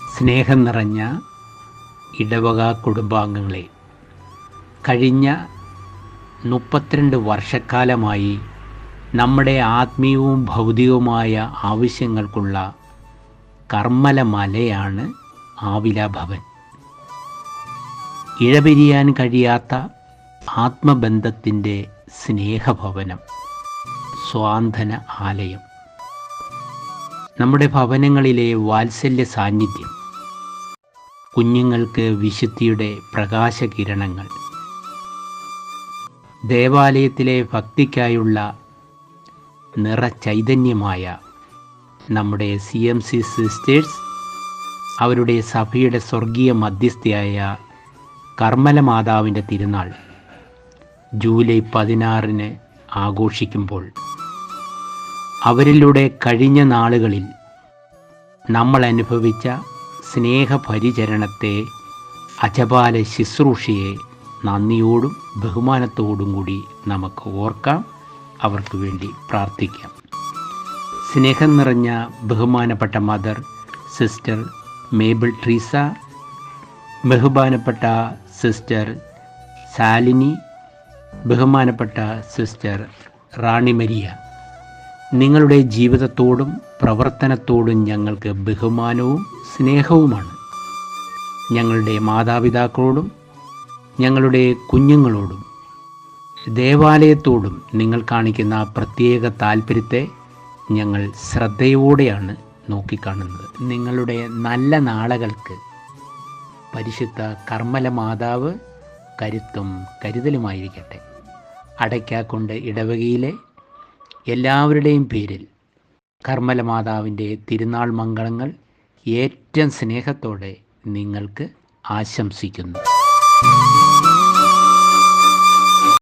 സ്നേഹം നിറഞ്ഞ ഇടവക കുടുംബാംഗങ്ങളെ കഴിഞ്ഞ മുപ്പത്തിരണ്ട് വർഷക്കാലമായി നമ്മുടെ ആത്മീയവും ഭൗതികവുമായ ആവശ്യങ്ങൾക്കുള്ള കർമ്മല മലയാണ് ആവില ഭവൻ. ഇഴപിരിയാൻ കഴിയാത്ത ആത്മബന്ധത്തിന്റെ സ്നേഹഭവനം സ്വാന്തന ആലയം. നമ്മുടെ ഭവനങ്ങളിലെ വാത്സല്യ സാന്നിധ്യം. കുഞ്ഞുങ്ങൾക്ക് വിശുദ്ധിയുടെ പ്രകാശകിരണങ്ങൾ. ദേവാലയത്തിലെ ഭക്തിക്കായുള്ള നിറചൈതന്യമായ നമ്മുടെ സി എം സി സിസ്റ്റേഴ്സ് അവരുടെ സഭയുടെ സ്വർഗീയ മധ്യസ്ഥയായ കർമ്മല മാതാവിന്റെ തിരുനാൾ ജൂലൈ പതിനാറിന് ആഘോഷിക്കുമ്പോൾ അവരിലൂടെ കഴിഞ്ഞ നാളുകളിൽ നമ്മൾ അനുഭവിച്ച സ്നേഹപരിചരണത്തെ അജപാല ശുശ്രൂഷയെ നന്ദിയോടും ബഹുമാനത്തോടും കൂടി നമുക്ക് ഓർക്കാം. അവർക്ക് വേണ്ടി പ്രാർത്ഥിക്കാം. സ്നേഹം നിറഞ്ഞ ബഹുമാനപ്പെട്ട മദർ സിസ്റ്റർ മേബിൾ ട്രീസ ബഹുമാനപ്പെട്ട സിസ്റ്റർ സാലിനി ബഹുമാനപ്പെട്ട സിസ്റ്റർ റാണി മരിയ നിങ്ങളുടെ ജീവിതത്തോടും പ്രവർത്തനത്തോടും ഞങ്ങൾക്ക് ബഹുമാനവും സ്നേഹവുമാണ്. ഞങ്ങളുടെ മാതാപിതാക്കളോടും ഞങ്ങളുടെ കുഞ്ഞുങ്ങളോടും ദേവാലയത്തോടും നിങ്ങൾ കാണിക്കുന്ന പ്രത്യേക താല്പര്യത്തെ ഞങ്ങൾ ശ്രദ്ധയോടെയാണ് നോക്കിക്കാണുന്നത്. നിങ്ങളുടെ നല്ല നാളകൾക്ക് പരിശുദ്ധ കർമ്മല മാതാവ് കരുത്തും കരുതലുമായിരിക്കട്ടെ. അടയ്ക്കാക്കൊണ്ട് ഇടവകയിലെ എല്ലാവരുടെയും പേരിൽ കർമ്മല മാതാവിന്റെ തിരുനാൾ മംഗളങ്ങൾ ഏറ്റവും സ്നേഹത്തോടെ നിങ്ങൾക്ക് ആശംസിക്കുന്നു.